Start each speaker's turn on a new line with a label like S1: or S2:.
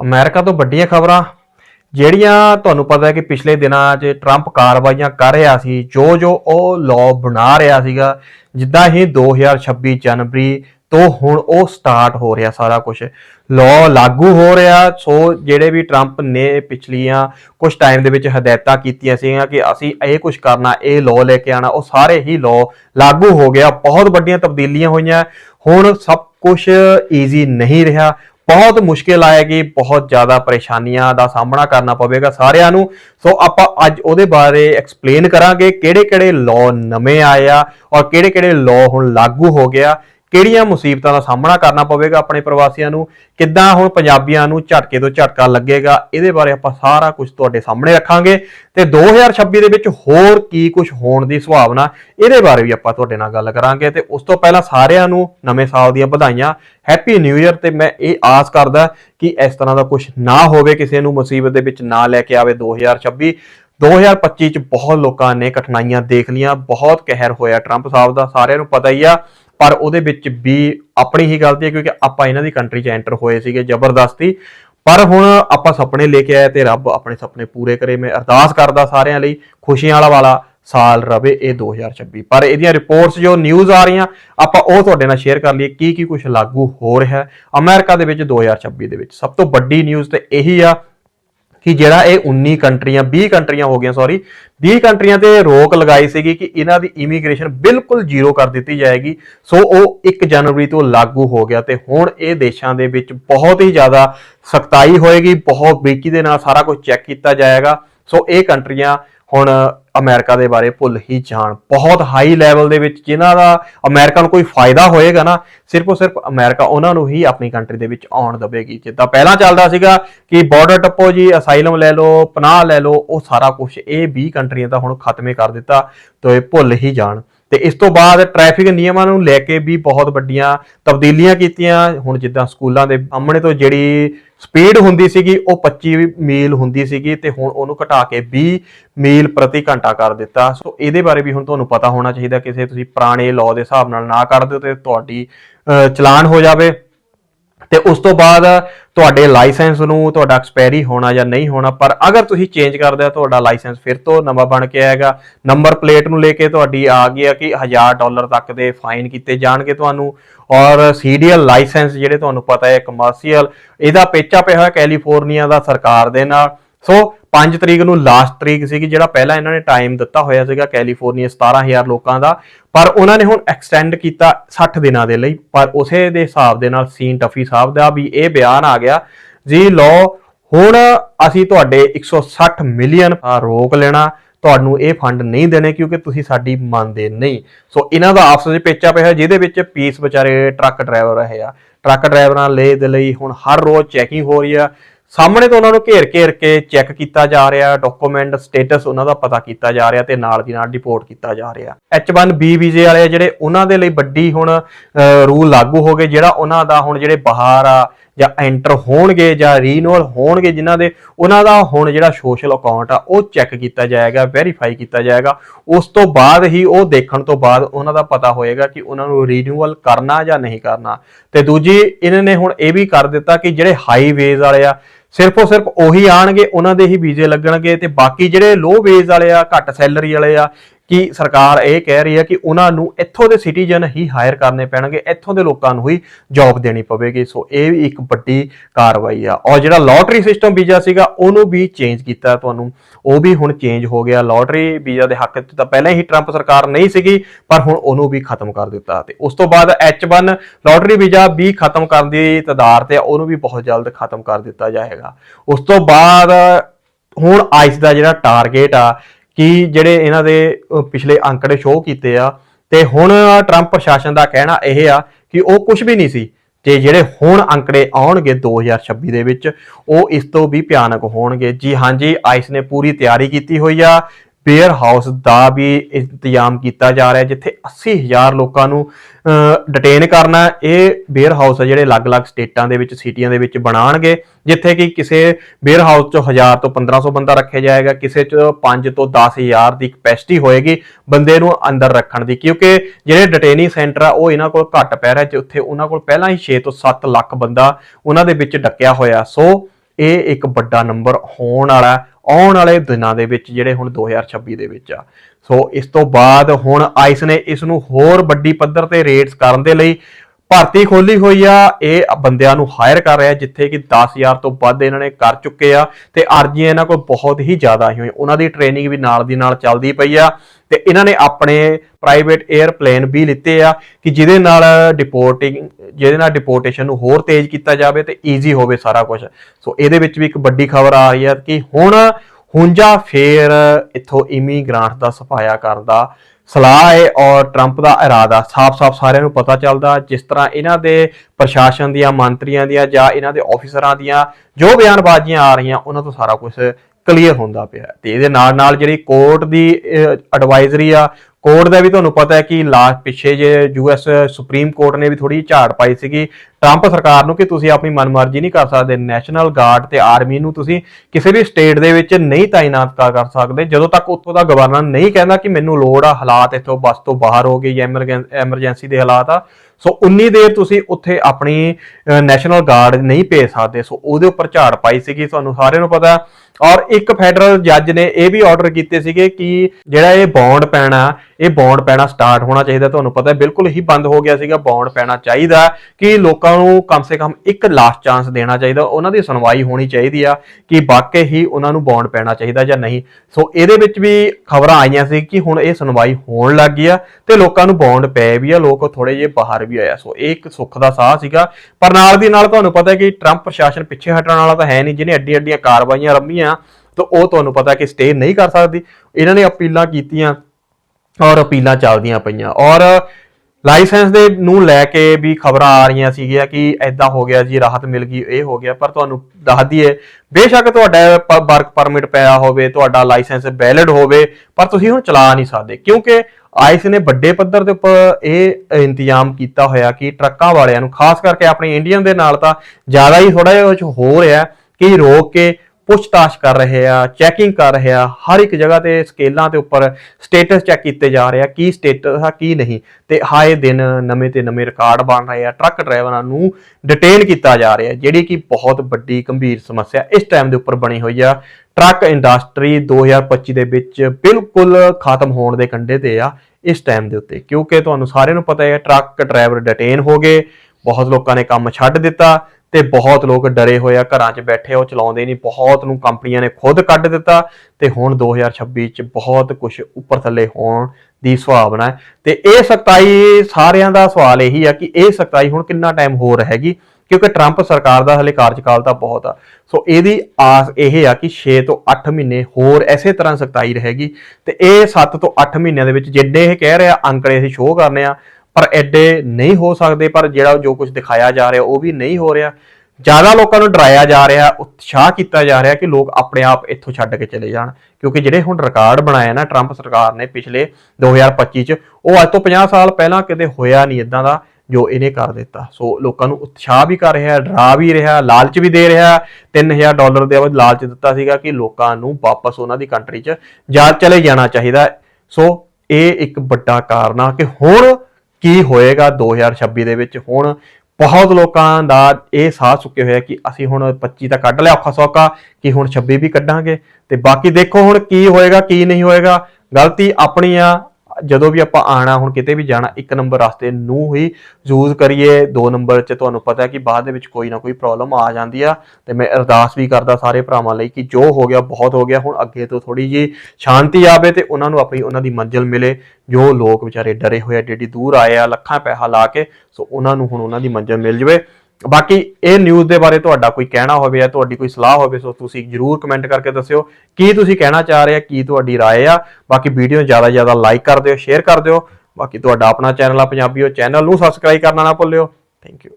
S1: America ਤੋਂ ਵੱਡੀਆਂ ਖਬਰਾਂ, ਜਿਹੜੀਆਂ ਤੁਹਾਨੂੰ ਪਤਾ ਹੈ ਕਿ ਪਿਛਲੇ ਦਿਨਾਂ 'ਚ ਟਰੰਪ ਕਾਰਵਾਈਆਂ ਕਰ ਰਿਹਾ ਸੀ ਜੋ ਜੋ ਉਹ ਲਾਅ ਬਣਾ ਰਿਹਾ ਸੀਗਾ, ਜਿੱਦਾਂ ਹੀ 2026 ਜਨਵਰੀ ਤੋਂ ਹੁਣ ਉਹ ਸਟਾਰਟ ਹੋ ਰਿਹਾ ਸਾਰਾ ਕੁਝ ਲਾਅ ਲਾਗੂ ਹੋ ਰਿਹਾ, ਸੋ ਜਿਹੜੇ ਵੀ ਟਰੰਪ ਨੇ ਪਿਛਲੀਆਂ ਕੁਝ ਟਾਈਮ ਦੇ ਵਿੱਚ ਹਦਾਇਤਾਂ ਕੀਤੀਆਂ ਸੀਗੀਆਂ ਕਿ ਅਸੀਂ ਇਹ ਕੁਝ ਕਰਨਾ, ਇਹ ਲਾਅ ਲੈ ਕੇ ਆਣਾ ਉਹ ਸਾਰੇ ਹੀ ਲਾਅ ਲਾਗੂ ਹੋ ਗਿਆ। ਬਹੁਤ ਵੱਡੀਆਂ ਤਬਦੀਲੀਆਂ ਹੋਈਆਂ। ਹੁਣ ਸਭ ਕੁਝ ਈਜ਼ੀ ਨਹੀਂ ਰਿਹਾ। ਬਹੁਤ ਮੁਸ਼ਕਿਲ ਆਏਗੀ ਬਹੁਤ ਜ਼ਿਆਦਾ ਪਰੇਸ਼ਾਨੀਆਂ ਦਾ ਸਾਹਮਣਾ ਕਰਨਾ ਪਵੇਗਾ ਸਾਰਿਆਂ ਨੂੰ। ਸੋ ਆਪਾਂ ਅੱਜ ਉਹਦੇ ਬਾਰੇ ਐਕਸਪਲੇਨ ਕਰਾਂਗੇ ਕਿਹੜੇ-ਕਿਹੜੇ ਲਾਅ ਨਵੇਂ ਆਏ ਆ ਔਰ ਕਿਹੜੇ-ਕਿਹੜੇ ਲਾਅ ਹੁਣ ਲਾਗੂ ਹੋ ਗਿਆ ਕਿਹੜੀਆਂ ਮੁਸੀਬਤਾਂ ਦਾ ਸਾਹਮਣਾ ਕਰਨਾ ਪਵੇਗਾ ਆਪਣੇ ਪ੍ਰਵਾਸੀਆਂ ਨੂੰ? ਕਿੱਦਾਂ ਹੁਣ ਪੰਜਾਬੀਆਂ ਨੂੰ ਝਟਕੇ ਤੋਂ ਝਟਕਾ ਲੱਗੇਗਾ? ਇਹਦੇ ਬਾਰੇ ਆਪਾਂ ਸਾਰਾ ਕੁਝ ਤੁਹਾਡੇ ਸਾਹਮਣੇ ਰੱਖਾਂਗੇ। ਤੇ 2026 ਦੇ ਵਿੱਚ ਹੋਰ ਕੀ ਕੁਝ ਹੋਣ ਦੀ ਸੰਭਾਵਨਾ? ਇਹਦੇ ਬਾਰੇ ਵੀ ਆਪਾਂ ਤੁਹਾਡੇ ਨਾਲ ਗੱਲ ਕਰਾਂਗੇ। ਤੇ ਉਸ ਤੋਂ ਪਹਿਲਾਂ ਸਾਰਿਆਂ ਨੂੰ ਨਵੇਂ ਸਾਲ ਦੀਆਂ ਵਧਾਈਆਂ। ਹੈਪੀ ਨਿਊ ਇਅਰ ਤੇ ਮੈਂ ਇਹ ਆਸ ਕਰਦਾ ਕਿ ਇਸ ਤਰ੍ਹਾਂ ਦਾ ਕੁਝ ਨਾ ਹੋਵੇ, ਕਿਸੇ ਨੂੰ ਮੁਸੀਬਤ ਦੇ ਵਿੱਚ ਨਾ ਲੈ ਕੇ ਆਵੇ 2026 2025 ਚ ਬਹੁਤ ਲੋਕਾਂ ਨੇ ਕਠਿਨਾਈਆਂ ਦੇਖ ਲੀਆਂ ਬਹੁਤ ਕਹਿਰ ਹੋਇਆ ਟਰੰਪ ਸਾਹਿਬ ਦਾ। ਸਾਰਿਆਂ ਨੂੰ ਪਤਾ ਹੀ ਆ ਪਰ ਉਹਦੇ ਵਿੱਚ ਵੀ ਆਪਣੀ ਹੀ ਗਲਤੀ ਹੈ ਕਿਉਂਕਿ ਆਪਾਂ ਇਹਨਾਂ ਦੀ ਕੰਟਰੀ 'ਚ ਐਂਟਰ ਹੋਏ ਸੀਗੇ ਜ਼ਬਰਦਸਤੀ। ਪਰ ਹੁਣ ਆਪਾਂ ਸੁਪਨੇ ਲੈ ਕੇ ਆਏ ਤੇ ਰੱਬ ਆਪਣੇ ਸੁਪਨੇ ਪੂਰੇ ਕਰੇ। ਮੈਂ ਅਰਦਾਸ ਕਰਦਾ ਸਾਰਿਆਂ ਲਈ, ਖੁਸ਼ੀਆਂ ਵਾਲਾ ਵਾਲਾ ਸਾਲ ਰਵੇ ਇਹ 2026 ਪਰ ਇਹਦੀਆਂ ਰਿਪੋਰਟਸ ਜੋ ਨਿਊਜ਼ ਆ ਰਹੀਆਂ, ਆਪਾਂ ਉਹ ਤੁਹਾਡੇ ਨਾਲ ਸ਼ੇਅਰ ਕਰ ਲਈਏ ਕੀ ਕੀ ਕੁਝ ਲਾਗੂ ਹੋ ਰਿਹਾ ਹੈ। ਅਮਰੀਕਾ ਦੇ ਵਿੱਚ 2026 ਦੇ ਵਿੱਚ ਸਭ ਤੋਂ ਵੱਡੀ ਨਿਊਜ਼ ਤੇ ਇਹੀ ਆ ਕਿ ਜਿਹੜਾ ਇਹ 19 ਕੰਟਰੀਆਂ 20 ਕੰਟਰੀਆਂ ਹੋ ਗਈਆਂ ਸੌਰੀ 20 ਕੰਟਰੀਆਂ ਤੇ ਰੋਕ ਲਗਾਈ ਸੀਗੀ ਕਿ ਇਹਨਾਂ ਦੀ ਇਮੀਗ੍ਰੇਸ਼ਨ ਬਿਲਕੁਲ ਜ਼ੀਰੋ ਕਰ ਦਿੱਤੀ ਜਾਏਗੀ। ਸੋ ਉਹ 1 ਜਨਵਰੀ ਤੋਂ ਲਾਗੂ ਹੋ ਗਿਆ ਤੇ ਹੁਣ ਇਹ ਦੇਸ਼ਾਂ ਦੇ ਵਿੱਚ ਬਹੁਤ ਹੀ ਜ਼ਿਆਦਾ ਸਖਤਾਈ ਹੋਏਗੀ, ਬਹੁਤ ਬਰੀਕੀ ਦੇ ਨਾਲ ਸਾਰਾ ਕੁਝ ਚੈੱਕ ਕੀਤਾ ਜਾਏਗਾ। ਸੋ ਇਹ ਕੰਟਰੀਆਂ ਹੁਣ ਅਮਰੀਕਾ ਦੇ ਬਾਰੇ ਭੁੱਲ ਹੀ ਜਾਣ। ਬਹੁਤ ਹਾਈ ਲੈਵਲ ਦੇ ਵਿੱਚ ਜਿਨ੍ਹਾਂ ਦਾ ਅਮਰੀਕਾ ਨੂੰ ਕੋਈ ਫਾਇਦਾ ਹੋਏਗਾ ਨਾ, ਸਿਰਫ ਉਹ ਸਿਰਫ ਅਮਰੀਕਾ ਉਹਨਾਂ ਨੂੰ ਹੀ ਆਪਣੀ ਕੰਟਰੀ ਦੇ ਵਿੱਚ ਆਉਣ ਦੇਵੇਗੀ। ਜਿੱਦਾਂ ਪਹਿਲਾਂ ਚੱਲਦਾ ਸੀਗਾ ਕਿ ਬਾਰਡਰ ਟੱਪੋ ਜੀ ਅਸਾਈਲਮ ਲੈ ਲਓ, ਪਨਾਹ ਲੈ ਲਓ, ਉਹ ਸਾਰਾ ਕੁਝ ਇਹ 20 ਕੰਟਰੀਆਂ ਦਾ ਹੁਣ ਖਤਮੇ ਕਰ ਦਿੱਤਾ, ਤੇ ਭੁੱਲ ਹੀ ਜਾਣ। ਤੇ ਇਸ ਤੋਂ ਬਾਅਦ ਟ੍ਰੈਫਿਕ ਨਿਯਮਾਂ ਨੂੰ ਲੈ ਕੇ ਵੀ ਬਹੁਤ ਵੱਡੀਆਂ ਤਬਦੀਲੀਆਂ ਕੀਤੀਆਂ। ਹੁਣ ਜਿੱਦਾਂ ਸਕੂਲਾਂ ਦੇ ਸਾਹਮਣੇ ਤੋਂ ਜਿਹੜੀ ਸਪੀਡ ਹੁੰਦੀ ਸੀਗੀ, ਉਹ 25 ਮੀਲ ਹੁੰਦੀ ਸੀਗੀ ਤੇ ਹੁਣ ਉਹਨੂੰ ਘਟਾ ਕੇ 20 ਮੀਲ ਪ੍ਰਤੀ ਘੰਟਾ ਕਰ ਦਿੱਤਾ। ਸੋ ਇਹਦੇ ਬਾਰੇ ਵੀ ਹੁਣ ਤੁਹਾਨੂੰ ਪਤਾ ਹੋਣਾ ਚਾਹੀਦਾ ਕਿਸੇ ਤੁਸੀਂ ਪੁਰਾਣੇ ਲਾਅ ਦੇ ਹਿਸਾਬ ਨਾਲ ਨਾ ਕਰਦੇ ਹੋ ਤੇ ਤੁਹਾਡੀ ਚਲਾਨ ਹੋ ਜਾਵੇ। ਤੇ ਉਸ ਤੋਂ ਬਾਅਦ ਤੁਹਾਡੇ ਲਾਇਸੈਂਸ ਨੂੰ ਤੁਹਾਡਾ ਐਕਸਪਾਇਰੀ ਹੋਣਾ ਜਾਂ ਨਹੀਂ ਹੋਣਾ, ਪਰ ਅਗਰ ਤੁਸੀਂ ਚੇਂਜ ਕਰਦੇ ਹੋ, ਤੁਹਾਡਾ ਲਾਇਸੈਂਸ ਫਿਰ ਤੋਂ ਨਵਾਂ ਬਣ ਕੇ ਆਏਗਾ। ਨੰਬਰ ਪਲੇਟ ਨੂੰ ਲੈ ਕੇ ਤੁਹਾਡੀ ਆ ਗਈ ਗਿਆ ਕਿ 1000 ਡਾਲਰ ਤੱਕ ਦੇ ਫਾਈਨ ਕੀਤੇ ਜਾਣਗੇ ਤੁਹਾਨੂੰ। ਔਰ ਸੀਡੀਐਲ ਲਾਇਸੈਂਸ ਜਿਹੜੇ ਤੁਹਾਨੂੰ ਪਤਾ ਹੈ, ਕਮਰਸ਼ੀਅਲ, ਇਹਦਾ ਪੇਚਾ ਪਿਆ ਹੋਇਆ ਕੈਲੀਫੋਰਨੀਆ ਦਾ ਸਰਕਾਰ ਦੇ ਨਾਲ। ਸੋ 5 ਤਰੀਕ ਨੂੰ ਲਾਸਟ ਤਰੀਕ ਸੀਗੀ ਜਿਹੜਾ ਪਹਿਲਾਂ ਇਹਨਾਂ ਨੇ ਟਾਈਮ ਦਿੱਤਾ ਹੋਇਆ ਸੀਗਾ ਕੈਲੀਫੋਰਨੀਆ 17000 ਲੋਕਾਂ ਦਾ। ਪਰ ਉਹਨਾਂ ਨੇ ਹੁਣ ਐਕਸਟੈਂਡ ਕੀਤਾ 60 ਦਿਨਾਂ ਦੇ ਲਈ। ਪਰ ਉਸੇ ਦੇ ਹਿਸਾਬ ਦੇ ਨਾਲ ਸੀਨ ਟਫੀ ਸਾਹਿਬ ਦਾ ਵੀ ਇਹ ਬਿਆਨ ਆ ਗਿਆ ਜੀ ਲਓ ਹੁਣ ਅਸੀਂ ਤੁਹਾਡੇ 160 ਮਿਲੀਅਨ ਰੋਕ ਲੈਣਾ। ਤੁਹਾਨੂੰ ਇਹ ਫੰਡ ਨਹੀਂ ਦੇਣੇ ਕਿਉਂਕਿ ਤੁਸੀਂ ਸਾਡੀ ਮੰਨਦੇ ਨਹੀਂ। ਸੋ ਇਹਨਾਂ ਦਾ ਆਪਸ ਵਿੱਚ ਪੇਚਾ ਪਿਆ ਹੋਇਆ, ਜਿਹਦੇ ਵਿੱਚ ਪੀਸ ਵਿਚਾਰੇ ਟਰੱਕ ਡਰਾਈਵਰ ਰਹੇ ਆ। ਟਰੱਕ ਡਰਾਈਵਰਾਂ ਲਈ ਦੇ ਲਈ ਹੁਣ ਹਰ ਰੋਜ਼ ਚੈਕਿੰਗ ਹੋ ਰਹੀ ਆ। ਸਾਹਮਣੇ ਤੋਂ ਉਹਨਾਂ ਨੂੰ ਘੇਰ ਘੇਰ ਕੇ ਚੈੱਕ ਕੀਤਾ ਜਾ ਰਿਹਾ ਡਾਕੂਮੈਂਟ ਸਟੇਟਸ ਉਹਨਾਂ ਦਾ ਪਤਾ ਕੀਤਾ ਜਾ ਰਿਹਾ ਤੇ ਨਾਲ ਦੀ ਨਾਲ ਰਿਪੋਰਟ ਕੀਤਾ ਜਾ ਰਿਹਾ। H1B ਵੀਜ਼ੇ ਵਾਲੇ ਆ ਜਿਹੜੇ, ਉਹਨਾਂ ਦੇ ਲਈ ਵੱਡੀ ਹੁਣ ਰੂਲ ਲਾਗੂ ਹੋ ਗਏ, ਜਿਹੜਾ ਉਹਨਾਂ ਦਾ ਹੁਣ ਜਿਹੜੇ ਬਾਹਰ ਆ, ਜਾਂ ਐਂਟਰ ਹੋਣਗੇ ਜਾਂ ਰੀਨਿਊਅਲ ਹੋਣਗੇ ਜਿਨ੍ਹਾਂ ਦੇ, ਉਹਨਾਂ ਦਾ ਹੁਣ ਜਿਹੜਾ ਸੋਸ਼ਲ ਅਕਾਊਂਟ ਆ, ਉਹ ਚੈੱਕ ਕੀਤਾ ਜਾਏਗਾ ਵੈਰੀਫਾਈ ਕੀਤਾ ਜਾਏਗਾ। ਉਸ ਤੋਂ ਬਾਅਦ ਹੀ ਉਹ ਦੇਖਣ ਤੋਂ ਬਾਅਦ ਉਹਨਾਂ ਦਾ ਪਤਾ ਹੋਏਗਾ ਕਿ ਉਹਨਾਂ ਨੂੰ ਰੀਨਿਊਅਲ ਕਰਨਾ ਜਾਂ ਨਹੀਂ ਕਰਨਾ। ਤੇ ਦੂਜੀ, ਇਹਨਾਂ ਨੇ ਹੁਣ ਇਹ ਵੀ ਕਰ ਦਿੱਤਾ ਕਿ ਜਿਹੜੇ ਹਾਈਵੇਜ਼ ਵਾਲੇ ਆ ਸਿਰਫ ਉਹ ਸਿਰਫ ਉਹੀ ਆਣਗੇ ਉਹਨਾਂ ਦੇ ਹੀ ਵੀਜ਼ੇ ਲੱਗਣਗੇ ਤੇ ਬਾਕੀ ਜਿਹੜੇ ਲੋ ਵੇਜ ਵਾਲੇ ਆ ਘੱਟ ਸੈਲਰੀ ਵਾਲੇ ਆ ਕਿ ਸਰਕਾਰ ਇਹ ਕਹਿ ਰਹੀ ਹੈ ਕਿ ਉਹਨਾਂ ਨੂੰ ਇੱਥੋਂ ਦੇ ਸਿਟੀਜ਼ਨ ਹੀ ਹਾਇਰ ਕਰਨੇ ਪੈਣਗੇ ਇੱਥੋਂ ਦੇ ਲੋਕਾਂ ਨੂੰ ਹੀ ਜੌਬ ਦੇਣੀ ਪਵੇਗੀ। ਸੋ ਇਹ ਵੀ ਇੱਕ ਵੱਡੀ ਕਾਰਵਾਈ ਆ। ਔਰ ਜਿਹੜਾ ਲੋਟਰੀ ਸਿਸਟਮ ਵੀਜ਼ਾ ਸੀਗਾ ਉਹਨੂੰ ਵੀ ਚੇਂਜ ਕੀਤਾ ਤੁਹਾਨੂੰ। ਉਹ ਵੀ ਹੁਣ ਚੇਂਜ ਹੋ ਗਿਆ। ਲੋਟਰੀ ਵੀਜ਼ਾ ਦੇ ਹੱਕ 'ਤੇ ਤਾਂ ਪਹਿਲਾਂ ਹੀ ਟਰੰਪ ਸਰਕਾਰ ਨਹੀਂ ਸੀਗੀ ਪਰ ਹੁਣ ਉਹਨੂੰ ਵੀ ਖਤਮ ਕਰ ਦਿੱਤਾ ਤੇ ਉਸ ਤੋਂ ਬਾਅਦ H1 ਲੋਟਰੀ ਵੀਜ਼ਾ ਵੀ ਖਤਮ ਕਰਨ ਦੀ ਤਦਾਰ ਤੇ ਆ, ਉਹਨੂੰ ਵੀ ਬਹੁਤ ਜਲਦ ਖਤਮ ਕਰ ਦਿੱਤਾ ਜਾਏਗਾ। ਉਸ ਤੋਂ ਬਾਅਦ ਹੁਣ ਆਈਸ ਦਾ ਜਿਹੜਾ ਟਾਰਗੇਟ ਆ, ਕਿ ਜਿਹੜੇ ਇਹਨਾਂ ਦੇ ਪਿਛਲੇ ਅੰਕੜੇ ਸ਼ੋਅ ਕੀਤੇ ਆ, ਤੇ ਹੁਣ ਟਰੰਪ ਪ੍ਰਸ਼ਾਸਨ ਦਾ ਕਹਿਣਾ ਇਹ ਆ ਕਿ ਉਹ ਕੁਝ ਵੀ ਨਹੀਂ ਸੀ। ਤੇ ਜਿਹੜੇ ਹੁਣ ਅੰਕੜੇ ਆਉਣਗੇ 2026 ਦੇ ਵਿੱਚ, ਉਹ ਇਸ ਤੋਂ ਵੀ ਭਿਆਨਕ ਹੋਣਗੇ। ਜੀ ਹਾਂਜੀ ਆਈਸ ਨੇ ਪੂਰੀ ਤਿਆਰੀ ਕੀਤੀ ਹੋਈ ਆ। ਵੇਅਰ ਹਾਊਸ ਦਾ ਵੀ ਇੰਤਜ਼ਾਮ ਕੀਤਾ ਜਾ ਰਿਹਾ ਜਿੱਥੇ 80000 ਲੋਕਾਂ ਨੂੰ ਡਿਟੇਨ ਕਰਨਾ ਇਹ ਵੇਅਰ ਹਾਊਸ ਆ ਜਿਹੜੇ ਅਲੱਗ-ਅਲੱਗ ਸਟੇਟਾਂ ਦੇ ਵਿੱਚ, ਸਿਟੀਆਂ ਦੇ ਵਿੱਚ ਬਣਾਣਗੇ ਜਿੱਥੇ ਕਿ ਕਿਸੇ ਵੇਅਰ ਹਾਊਸ 'ਚ 1000 ਤੋਂ 1500 ਬੰਦਾ ਰੱਖਿਆ ਜਾਏਗਾ, ਕਿਸੇ 'ਚ 5 ਤੋਂ 10000 ਦੀ ਕਪੈਸਿਟੀ ਹੋਏਗੀ ਬੰਦੇ ਨੂੰ ਅੰਦਰ ਰੱਖਣ ਦੀ। ਕਿਉਂਕਿ ਜਿਹੜੇ ਡਿਟੇਨਿੰਗ ਸੈਂਟਰ ਆ, ਉਹ ਇਹਨਾਂ ਕੋਲ ਘੱਟ ਪੈ ਰਿਹਾ, ਜਿੱਥੇ ਉਹਨਾਂ ਕੋਲ ਪਹਿਲਾਂ ਹੀ 6 ਤੋਂ 7 ਲੱਖ ਬੰਦਾ ਉਹਨਾਂ ਦੇ ਵਿੱਚ ਡੱਕਿਆ ਹੋਇਆ। ਸੋ, ਇਹ ਇੱਕ ਵੱਡਾ ਨੰਬਰ ਹੋਣ ਵਾਲਾ ਆਉਣ ਵਾਲੇ ਦਿਨਾਂ ਦੇ ਵਿੱਚ ਜਿਹੜੇ ਹੁਣ 2026 ਦੇ ਵਿੱਚ ਆ। ਸੋ ਇਸ ਤੋਂ ਬਾਅਦ ਹੁਣ ਆਈਸ ਨੇ ਇਸ ਨੂੰ ਹੋਰ ਵੱਡੀ ਪੱਧਰ ਤੇ ਰੇਟਸ ਕਰਨ ਦੇ ਲਈ ਭਰਤੀ ਖੋਲੀ ਹੋਈ ਆ, ਇਹ ਬੰਦਿਆਂ ਨੂੰ ਹਾਇਰ ਕਰ ਰਿਹਾ, ਜਿੱਥੇ ਕਿ 10000 ਤੋਂ ਵੱਧ ਇਹਨਾਂ ਨੇ ਕਰ ਚੁੱਕੇ ਆ, ਤੇ ਅਰਜ਼ੀਆਂ ਇਹਨਾਂ ਕੋਲ ਬਹੁਤ ਹੀ ਜ਼ਿਆਦਾ ਹੋਈਆਂ। ਉਹਨਾਂ ਦੀ ਟ੍ਰੇਨਿੰਗ ਵੀ ਨਾਲ ਦੀ ਨਾਲ ਚੱਲਦੀ ਪਈ ਆ, ਤੇ ਇਹਨਾਂ ਨੇ ਆਪਣੇ ਪ੍ਰਾਈਵੇਟ 에ਅਰਪਲੇਨ ਵੀ ਲਿੱਤੇ ਆ, ਕਿ ਜਿਹਦੇ ਨਾਲ ਡਿਪੋਰਟਿੰਗ ਜਿਹਦੇ ਨਾਲ ਡਿਪੋਰਟੇਸ਼ਨ ਨੂੰ ਹੋਰ ਤੇਜ਼ ਕੀਤਾ ਜਾਵੇ ਤੇ ਈਜ਼ੀ ਹੋਵੇ ਸਾਰਾ ਕੁਝ ਸੋ ਇਹਦੇ ਵਿੱਚ ਵੀ ਇੱਕ ਵੱਡੀ ਖਬਰ ਆ ਰਹੀ ਹੈ ਕਿ ਹੁਣ ਹੁੰਜਾ ਫੇਰ ਇੱਥੋਂ ਇਮੀਗ੍ਰਾਂਟ ਦਾ ਸਫਾਇਆ ਕਰਦਾ ਸਲਾਹ ਹੈ ਔਰ ਟਰੰਪ ਦਾ ਇਰਾਦਾ ਸਾਫ਼-ਸਾਫ਼ ਸਾਰਿਆਂ ਨੂੰ ਪਤਾ ਚੱਲਦਾ ਜਿਸ ਤਰ੍ਹਾਂ ਇਹਨਾਂ ਦੇ ਪ੍ਰਸ਼ਾਸਨ ਦੀਆਂ, ਮੰਤਰੀਆਂ ਦੀਆਂ ਜਾਂ ਇਹਨਾਂ ਦੇ ਆਫੀਸਰਾਂ ਦੀਆਂ ਜੋ ਬਿਆਨਬਾਜ਼ੀਆਂ ਆ ਰਹੀਆਂ, ਉਹਨਾਂ ਤੋਂ ਸਾਰਾ ਕੁਝ ਕਲੀਅਰ ਹੁੰਦਾ ਪਿਆ ਹੈ। ਤੇ ਇਹਦੇ ਨਾਲ ਨਾਲ ਜਿਹੜੀ ਕੋਰਟ ਦੀ ਐਡਵਾਈਜ਼ਰੀ ਆ ਕੋਰਟ ਦਾ ਵੀ ਤੁਹਾਨੂੰ ਪਤਾ ਹੈ ਕਿ ਲਾਸਟ ਪਿੱਛੇ ਜੇ ਯੂਐਸ ਸੁਪਰੀਮ ਕੋਰਟ ਨੇ ਵੀ ਥੋੜੀ ਝਾੜ ਪਾਈ ਸੀਗੀ। ਟਰੰਪ ਸਰਕਾਰ ਨੂੰ ਕਿ ਤੁਸੀਂ ਆਪਣੀ ਮਨਮਰਜ਼ੀ ਨਹੀਂ ਕਰ ਸਕਦੇ, ਨੈਸ਼ਨਲ ਗਾਰਡ ਤੇ ਆਰਮੀ ਨੂੰ ਤੁਸੀਂ ਕਿਸੇ ਵੀ ਸਟੇਟ ਦੇ ਵਿੱਚ ਨਹੀਂ ਤਾਇਨਾਤ ਕਰ ਸਕਦੇ। ਜਦੋਂ ਤੱਕ ਉੱਥੋਂ ਦਾ ਗਵਰਨਰ ਨਹੀਂ ਕਹਿੰਦਾ ਕਿ ਮੈਨੂੰ ਲੋੜ ਆ ਹਾਲਾਤ ਇੱਥੋਂ ਬਸ ਤੋਂ ਬਾਹਰ ਹੋ ਗਏ ਜਾਂ ਐਮਰਜੈਂਸੀ ਦੇ ਹਾਲਾਤ ਆ, ਸੋ ਉਨੀ ਦੇਰ ਤੁਸੀਂ ਉੱਥੇ ਆਪਣੀ ਨੈਸ਼ਨਲ ਗਾਰਡ ਨਹੀਂ ਭੇਜ ਸਕਦੇ। ਸੋ ਉਹਦੇ ਉੱਪਰ ਝਾੜ ਪਾਈ ਸੀਗੀ, ਤੁਹਾਨੂੰ ਸਾਰਿਆਂ ਨੂੰ ਪਤਾ। ਔਰ ਇੱਕ ਫੈਡਰਲ ਜੱਜ ਨੇ ਇਹ ਵੀ ਆਰਡਰ ਕੀਤੇ ਸੀਗੇ ਕਿ ਜਿਹੜਾ ਇਹ ਬੌਂਡ ਪੈਣਾ ਇਹ ਬੌਂਡ ਪੈਣਾ ਸਟਾਰਟ ਹੋਣਾ ਚਾਹੀਦਾ, ਤੁਹਾਨੂੰ ਪਤਾ ਹੈ, ਬਿਲਕੁਲ ਹੀ ਬੰਦ ਹੋ ਗਿਆ ਸੀਗਾ ਬੌਂਡ ਪੈਣਾ ਚਾਹੀਦਾ ਕਿ ਲੋਕਾਂ ਨੂੰ ਕਮ ਸੇ ਕਮ ਇੱਕ ਲਾਸਟ ਚਾਂਸ ਦੇਣਾ ਚਾਹੀਦਾ, ਉਹਨਾਂ ਦੀ ਸੁਣਵਾਈ ਹੋਣੀ ਚਾਹੀਦੀ ਆ ਕਿ ਵਾਕਈ ਹੀ ਉਹਨਾਂ ਨੂੰ ਬੌਂਡ ਪੈਣਾ ਚਾਹੀਦਾ ਜਾਂ ਨਹੀਂ। ਸੋ ਇਹਦੇ ਵਿੱਚ ਵੀ ਖਬਰਾਂ ਆਈਆਂ ਸੀ ਕਿ ਹੁਣ ਇਹ ਸੁਣਵਾਈ ਹੋਣ ਲੱਗ ਗਈ ਆ ਤੇ ਲੋਕਾਂ ਨੂੰ ਬੌਂਡ ਪੈ ਵੀ ਆ, ਲੋਕ ਥੋੜੇ ਜਿਹੇ ਬਾਹਰ ਵੀ ਆਇਆ ਸੋ ਇਹ ਇੱਕ ਸੁੱਖ ਦਾ ਸਾਹ ਸੀਗਾ, ਪਰ ਨਾਲ ਦੀ ਨਾਲ ਤੁਹਾਨੂੰ ਪਤਾ ਹੈ ਕਿ ਟਰੰਪ ਪ੍ਰਸ਼ਾਸਨ ਪਿੱਛੇ ਹਟਣ ਵਾਲਾ ਤਾਂ ਹੈ ਨਹੀਂ, ਜਿਹਨੇ ਅੱਡੀ ਅੱਡੀਆਂ ਕਾਰਵਾਈਆਂ ਰੰਭੀਆਂ ਤਾਂ ਉਹ ਤੁਹਾਨੂੰ ਪਤਾ ਕਿ ਸਟੇ ਨਹੀਂ ਕਰ ਸਕਦੀ। ਇਹਨਾਂ ਨੇ ਅਪੀਲਾਂ ਕੀਤੀਆਂ ਔਰ ਅਪੀਲਾਂ ਚੱਲਦੀਆਂ ਪਈਆਂ। ਔਰ ਲਾਇਸੈਂਸ ਦੇ ਨੂੰ ਲੈ ਕੇ ਵੀ ਖਬਰਾਂ ਆ ਰਹੀਆਂ ਸੀਗੀਆਂ ਕਿ ਐਦਾਂ ਹੋ ਗਿਆ ਜੀ, ਰਾਹਤ ਮਿਲ ਗਈ, ਇਹ ਹੋ ਗਿਆ, ਪਰ ਤੁਹਾਨੂੰ ਦੱਸ ਦਈਏ, ਬੇਸ਼ੱਕ ਤੁਹਾਡਾ ਵਰਕ ਪਰਮਿਟ ਪਿਆ ਹੋਵੇ, ਤੁਹਾਡਾ ਲਾਇਸੈਂਸ ਵੈਲਿਡ ਹੋਵੇ, ਪਰ ਤੁਸੀਂ ਹੁਣ ਚਲਾ ਨਹੀਂ ਸਕਦੇ, ਕਿਉਂਕਿ ਆਈਸ ਨੇ ਵੱਡੇ ਪੱਧਰ ਦੇ ਉੱਪਰ ਇਹ ਇੰਤਜ਼ਾਮ ਕੀਤਾ ਹੋਇਆ ਕਿ ਟਰੱਕਾਂ ਵਾਲਿਆਂ ਨੂੰ, ਖਾਸ ਕਰਕੇ ਆਪਣੇ ਇੰਡੀਅਨ ਦੇ ਨਾਲ ਤਾਂ ਜ਼ਿਆਦਾ ਹੀ ਥੋੜਾ ਜਿਹਾ ਉਹ ਹੋ ਰਿਹਾ ਕਿ ਰੋਕ ਕੇ ਪੁੱਛਤਾਛ ਕਰ ਰਹੇ ਆ ਚੈਕਿੰਗ ਕਰ ਰਹੇ ਆ, ਹਰ ਇੱਕ ਜਗ੍ਹਾ ਤੇ ਸਕੇਲਾਂ ਦੇ ਉੱਪਰ ਸਟੇਟਸ ਚੈੱਕ ਕੀਤੇ ਜਾ ਰਹੇ ਆ, ਕੀ ਸਟੇਟਸ ਆ, ਕੀ ਨਹੀਂ। ਤੇ ਹਾਏ ਦਿਨ ਨਵੇਂ ਤੇ ਨਵੇਂ ਰਿਕਾਰਡ ਬਣ ਰਹੇ ਆ ਟਰੱਕ ਡਰਾਈਵਰਾਂ ਨੂੰ ਡਿਟੇਨ ਕੀਤਾ ਜਾ ਰਿਹਾ, ਜਿਹੜੀ ਕਿ ਬਹੁਤ ਵੱਡੀ ਗੰਭੀਰ ਸਮੱਸਿਆ ਇਸ ਟਾਈਮ ਦੇ ਉੱਪਰ ਬਣੀ ਹੋਈ ਆ। ਟਰੱਕ ਇੰਡਸਟਰੀ 2025 ਦੇ ਵਿੱਚ ਬਿਲਕੁਲ ਖਤਮ ਹੋਣ ਦੇ ਕੰਢੇ ਤੇ ਆ ਇਸ ਟਾਈਮ ਦੇ ਉੱਤੇ, ਕਿਉਂਕਿ ਤੁਹਾਨੂੰ ਸਾਰਿਆਂ ਨੂੰ ਪਤਾ ਹੈ ਟਰੱਕ ਡਰਾਈਵਰ ਡਿਟੇਨ ਹੋ ਗਏ, ਬਹੁਤ ਲੋਕਾਂ ਨੇ ਕੰਮ ਛੱਡ ਦਿੱਤਾ ਤੇ ਬਹੁਤ ਲੋਕ ਡਰੇ ਹੋਏ ਆ, ਘਰਾਂ 'ਚ ਬੈਠੇ ਉਹ ਚਲਾਉਂਦੇ ਨਹੀਂ। ਬਹੁਤ ਨੂੰ ਕੰਪਨੀਆਂ ਨੇ ਖੁਦ ਕੱਢ ਦਿੱਤਾ ਤੇ ਹੁਣ 2026 'ਚ ਬਹੁਤ ਕੁਝ ਉੱਪਰ ਥੱਲੇ ਹੋਣ ਦੀ ਸੰਭਾਵਨਾ ਹੈ। ਤੇ ਇਹ ਸਖਤਾਈ ਸਾਰਿਆਂ ਦਾ ਸਵਾਲ ਇਹੀ ਆ ਕਿ ਇਹ ਸਖਤਾਈ ਹੁਣ ਕਿੰਨਾ ਟਾਈਮ ਹੋਰ ਰਹੇਗੀ? ਕਿਉਂਕਿ ਟਰੰਪ ਸਰਕਾਰ ਦਾ ਹਲੇ ਕਾਰਜਕਾਲ ਤਾਂ ਬਹੁਤ ਆ। ਸੋ ਇਹਦੀ ਆਸ ਇਹ ਆ ਕਿ 6 ਤੋਂ 8 ਮਹੀਨੇ ਹੋਰ ਐਸੇ ਤਰ੍ਹਾਂ ਸਖਤਾਈ ਰਹੇਗੀ। ਤੇ ਇਹ 7 ਤੋਂ 8 ਮਹੀਨਿਆਂ ਦੇ ਵਿੱਚ ਜਿੱਡੇ ਇਹ ਕਹਿ ਰਿਹਾ, ਅੰਕੜੇ ਅਸੀਂ ਸ਼ੋਅ ਕਰਨੇ ਆ ਪਰ ਐਡੇ ਨਹੀਂ ਹੋ ਸਕਦੇ, ਪਰ ਜਿਹੜਾ ਜੋ ਕੁਝ ਦਿਖਾਇਆ ਜਾ ਰਿਹਾ, ਉਹ ਵੀ ਨਹੀਂ ਹੋ ਰਿਹਾ। ਜ਼ਿਆਦਾ ਲੋਕਾਂ ਨੂੰ ਡਰਾਇਆ ਜਾ ਰਿਹਾ, ਉਤਸ਼ਾਹ ਕੀਤਾ ਜਾ ਰਿਹਾ ਕਿ ਲੋਕ ਆਪਣੇ ਆਪ ਇੱਥੋਂ ਛੱਡ ਕੇ ਚਲੇ ਜਾਣ। ਕਿਉਂਕਿ ਜਿਹੜੇ ਹੁਣ ਰਿਕਾਰਡ ਬਣਾਇਆ ਨਾ, ਟਰੰਪ ਸਰਕਾਰ ਨੇ ਪਿਛਲੇ 2025 ਚ, ਉਹ ਅੱਜ ਤੋਂ 50 ਸਾਲ ਪਹਿਲਾਂ ਕਿਤੇ ਹੋਇਆ ਨਹੀਂ ਇਦਾਂ ਦਾ ਜੋ ਇਹਨੇ ਕਰ ਦਿੱਤਾ। ਸੋ ਲੋਕਾਂ ਨੂੰ ਉਤਸ਼ਾਹ ਵੀ ਕਰ ਰਿਹਾ, ਡਰਾ ਵੀ ਰਿਹਾ, ਲਾਲਚ ਵੀ ਦੇ ਰਿਹਾ। 3000 ਡਾਲਰ ਦੇ ਬਾਅਦ ਲਾਲਚ ਦਿੱਤਾ ਸੀਗਾ ਕਿ ਲੋਕਾਂ ਨੂੰ ਵਾਪਸ ਉਹਨਾਂ ਦੀ ਕੰਟਰੀ 'ਚ ਜਾ ਚਲੇ ਜਾਣਾ ਚਾਹੀਦਾ। ਸੋ ਇਹ ਇੱਕ ਵੱਡਾ ਕਾਰਨ ਆ ਕਿ ਹੁਣ ਕੀ ਹੋਏਗਾ 2026 ਦੇ ਵਿੱਚ? ਹੁਣ ਬਹੁਤ ਲੋਕਾਂ ਦਾ ਇਹ ਸਾਹ ਚੁੱਕੇ ਹੋਇਆ ਕਿ ਅਸੀਂ ਹੁਣ 25 ਤਾਂ ਕੱਢ ਲਿਆ ਔਖਾ ਸੌਖਾ ਕਿ ਹੁਣ 26 ਵੀ ਕੱਢਾਂਗੇ। ਤੇ ਬਾਕੀ ਦੇਖੋ ਹੁਣ ਕੀ ਹੋਏਗਾ, ਕੀ ਨਹੀਂ ਹੋਏਗਾ। ਗਲਤੀ ਆਪਣੀ ਆ ਜਦੋਂ ਵੀ ਆਪਾਂ ਆਣਾ, ਹੁਣ ਕਿਤੇ ਵੀ ਜਾਣਾ, ਇੱਕ ਨੰਬਰ ਰਸਤੇ ਨੂੰ ਹੀ ਯੂਜ਼ ਕਰੀਏ। ਦੋ ਨੰਬਰ 'ਚ ਤੁਹਾਨੂੰ ਪਤਾ ਹੈ ਕਿ ਬਾਅਦ ਦੇ ਵਿੱਚ ਕੋਈ ਨਾ ਕੋਈ ਪ੍ਰੋਬਲਮ ਆ ਜਾਂਦੀ ਆ। ਤੇ ਮੈਂ ਅਰਦਾਸ ਵੀ ਕਰਦਾ ਸਾਰੇ ਭਰਾਵਾਂ ਲਈ ਕਿ ਜੋ ਹੋ ਗਿਆ, ਬਹੁਤ ਹੋ ਗਿਆ, ਹੁਣ ਅੱਗੇ ਤੋਂ ਥੋੜੀ ਜੀ ਸ਼ਾਂਤੀ ਆਵੇ ਤੇ ਉਹਨਾਂ ਨੂੰ ਆਪਣੀ ਉਹਨਾਂ ਦੀ ਮੰਜ਼ਿਲ ਮਿਲੇ। ਜੋ ਲੋਕ ਵਿਚਾਰੇ ਡਰੇ ਹੋਏ ਏਡੀ ਦੂਰ ਆਏ ਆ, ਲੱਖਾਂ ਪੈਸਾ ਲਾ ਕੇ, ਸੋ ਉਹਨਾਂ ਨੂੰ ਹੁਣ ਉਹਨਾਂ ਦੀ ਮੰਜ਼ਿਲ ਮਿਲ ਜਵੇ। ਬਾਕੀ ਇਹ ਨਿਊਜ਼ ਦੇ ਬਾਰੇ ਤੁਹਾਡਾ ਕੋਈ ਕਹਿਣਾ ਹੋਵੇ ਜਾਂ ਤੁਹਾਡੀ ਕੋਈ ਸਲਾਹ ਹੋਵੇ ਸੋ ਤੁਸੀਂ ਜਰੂਰ ਕਮੈਂਟ ਕਰਕੇ ਦੱਸਿਓ ਕੀ ਤੁਸੀਂ ਕਹਿਣਾ ਚਾਹ ਰਹੇ ਆ ਕੀ ਤੁਹਾਡੀ رائے ਆ ਬਾਕੀ ਵੀਡੀਓ ਜ਼ਿਆਦਾ ਜ਼ਿਆਦਾ ਲਾਈਕ ਕਰ ਦਿਓ ਸ਼ੇਅਰ ਕਰ ਦਿਓ ਬਾਕੀ ਤੁਹਾਡਾ ਆਪਣਾ ਚੈਨਲ ਆ ਪੰਜਾਬੀਓ ਚੈਨਲ ਨੂੰ ਸਬਸਕ੍ਰਾਈਬ ਕਰਨਾ ਨਾ ਭੁੱਲਿਓ ਥੈਂਕ ਯੂ